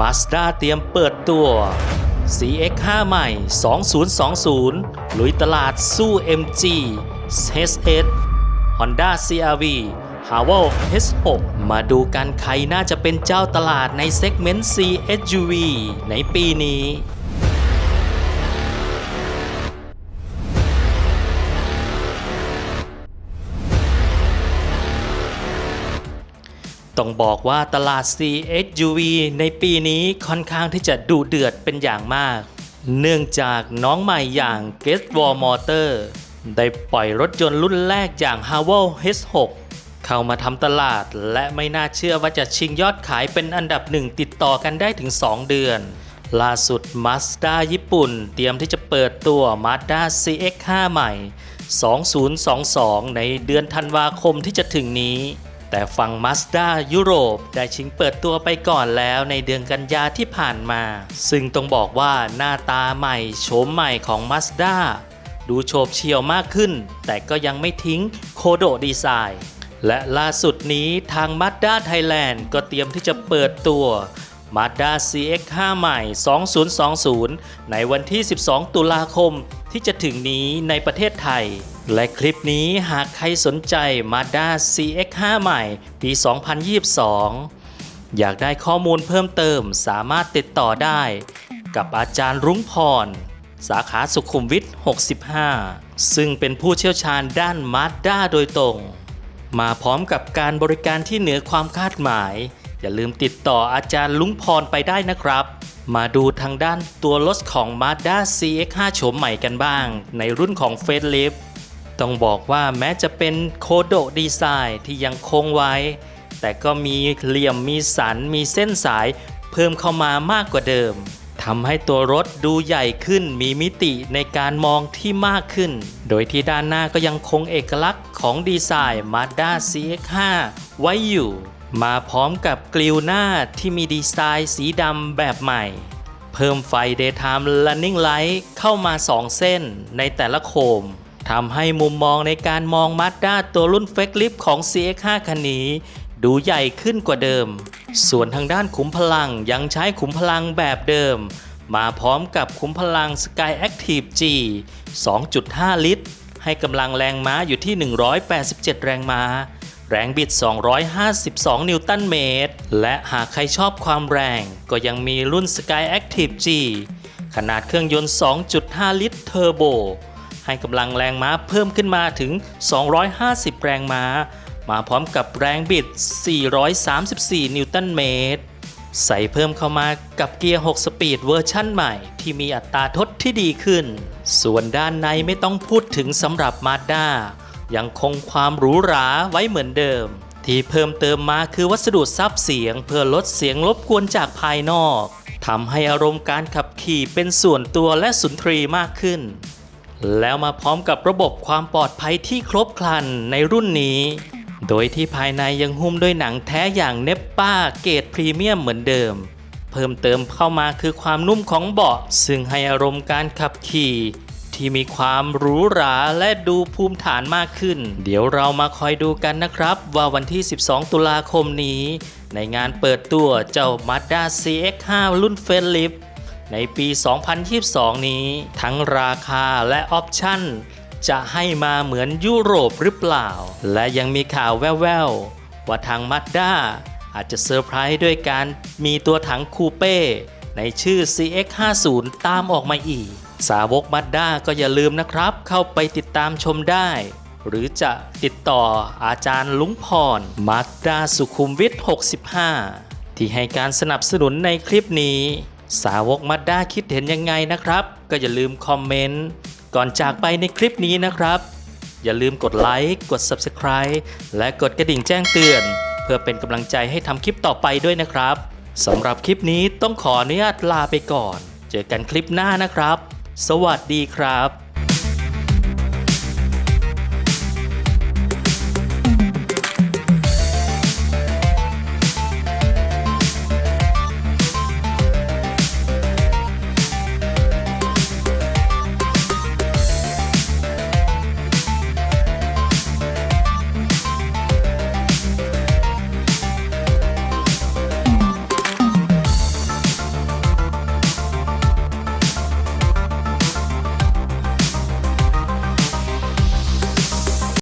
Mazda เตรียมเปิดตัว CX5 ใหม่ 2020 ลุยตลาดสู้ MG HS Honda CRV h a v e l H6 มาดูกันใครน่าจะเป็นเจ้าตลาดในเซกเมนต์ CSUV ในปีนี้ ต้องบอกว่าตลาด CSUV ในปีนี้ค่อนข้างที่จะดุเดือดเป็นอย่างมาก เนื่องจากน้องใหม่อย่าง g e t w a l Motor ได้ปล่อยรถยนต์รุ่นแรกอย่าง h a v e l H6 เข้ามาทำตลาด และไม่น่าเชื่อว่าจะชิงยอดขายเป็นอันดับหนึ่งติดต่อกันได้ถึง 2 เดือน ล่าสุด Mazda ญี่ปุ่น เตรียมที่จะเปิดตัว Mazda CX5 ใหม่ 2022 ในเดือนธันวาคมที่จะถึงนี้ แต่ฝั่ง Mazda ยุโรปได้ชิงเปิดตัวไปก่อนแล้วในเดือนกันยาที่ผ่านมา ซึ่งต้องบอกว่าหน้าตาใหม่โฉมใหม่ของ Mazda ดูโฉบเฉี่ยวมากขึ้น แต่ก็ยังไม่ทิ้งโคโดดีไซน์ และล่าสุดนี้ทาง Mazda Thailand ก็เตรียมที่จะเปิดตัว Mazda CX5 ใหม่ 2020 ในวันที่ 12 ตุลาคมที่จะถึงนี้ในประเทศไทย และคลิปนี้หากใครสนใจ Mazda CX5 ใหม่ ปี 2022 อยากได้ข้อมูลเพิ่มเติมสามารถติดต่อได้ กับอาจารย์รุ้งพร สาขาสุขุมวิท 65 ซึ่งเป็นผู้เชี่ยวชาญด้าน Mazda โดยตรง มาพร้อมกับการบริการที่เหนือความคาดหมาย อย่าลืมติดต่ออาจารย์ลุงพรไปได้นะครับมาดูทางด้านตัวรถของ Mazda CX5 โฉมใหม่กันบ้าง ในรุ่นของ Facelift ต้องบอกว่าแม้จะเป็นโคโดดีไซน์ที่ยังคงไว้ แต่ก็มีเหลี่ยมมีสันมีเส้นสาย เพิ่มเข้ามามากกว่าเดิมทำให้ตัวรถดูใหญ่ขึ้นมีมิติในการมองที่มากขึ้น โดยที่ด้านหน้าก็ยังคงเอกลักษณ์ของดีไซน์ Mazda CX5 ไว้อยู่ มาพร้อมกับกลิวหน้าที่มีดีไซน์สีดำแบบใหม่ เพิ่มไฟ Daytime Running Light เข้ามา 2 เส้นในแต่ละโคม ทำให้มุมมองในการมอง Mazda ตัวรุ่นเฟกลิฟของ CX5 คันนี้ดูใหญ่ขึ้นกว่าเดิม ส่วนทางด้านขุมพลังยังใช้ขุมพลังแบบเดิม มาพร้อมกับขุมพลัง Sky Active G 2.5 ลิตร ให้กำลังแรงม้าอยู่ที่ 187 แรงม้า แรงบิด 252 นิวตันเมตร และหากใครชอบความแรงก็ยังมีรุ่น Sky Active G ขนาดเครื่องยนต์ 2.5 ลิตรเทอร์โบ ให้กำลังแรงม้าเพิ่มขึ้นมาถึง 250 แรงม้า มาพร้อมกับแรงบิด 434 นิวตันเมตร ใส่เพิ่มเข้ามากับเกียร์ 6 สปีดเวอร์ชั่นใหม่ ที่มีอัตราทดที่ดีขึ้น ส่วนด้านในไม่ต้องพูดถึงสำหรับมาด้ายังคงความหรูหราไว้เหมือนเดิม ที่เพิ่มเติมมาคือวัสดุซับเสียง เพื่อลดเสียงรบกวนจากภายนอกทำให้อารมณ์การขับขี่เป็นส่วนตัวและสุนทรีมากขึ้น แล้วมาพร้อมกับระบบความปลอดภัยที่ครบครันในรุ่นนี้ โดยที่ภายในยังหุ้มด้วยหนังแท้อย่างเนปป้าเกรดพรีเมียมเหมือนเดิม เพิ่มเติมเข้ามาคือความนุ่มของเบาะ ซึ่งให้อารมณ์การขับขี่ ที่มีความหรูหราและดูภูมิฐานมากขึ้น เดี๋ยวเรามาคอยดูกันนะครับ ว่าวันที่ 12 ตุลาคมนี้ ในงานเปิดตัวเจ้า Mazda CX-5 รุ่นเฟรนลิฟ ในปี 2022 นี้ ทั้งราคาและออปชั่น จะให้มาเหมือนยุโรปหรือเปล่า และยังมีข่าวแว่วๆ ว่าทางมาด้าอาจจะเซอร์ไพรส์ด้วยการมีตัวถังคูเป้ ในชื่อ CX50 ตามออกมาอีก สาวกมาด้าก็อย่าลืมนะครับ เข้าไปติดตามชมได้ หรือจะติดต่ออาจารย์ลุงพรมาด้าสุขุมวิท65 ที่ให้การสนับสนุนในคลิปนี้ สาวกมาด้าคิดเห็นยังไงนะครับ ก็อย่าลืมคอมเมนต์ก่อนจากไปในคลิปนี้นะครับ อย่าลืมกดไลค์กด Subscribe และกดกระดิ่งแจ้งเตือน เพื่อเป็นกำลังใจให้ทำคลิปต่อไปด้วยนะครับสำหรับคลิปนี้ต้องขออนุญาตลาไปก่อน เจอกันคลิปหน้านะครับ สวัสดีครับ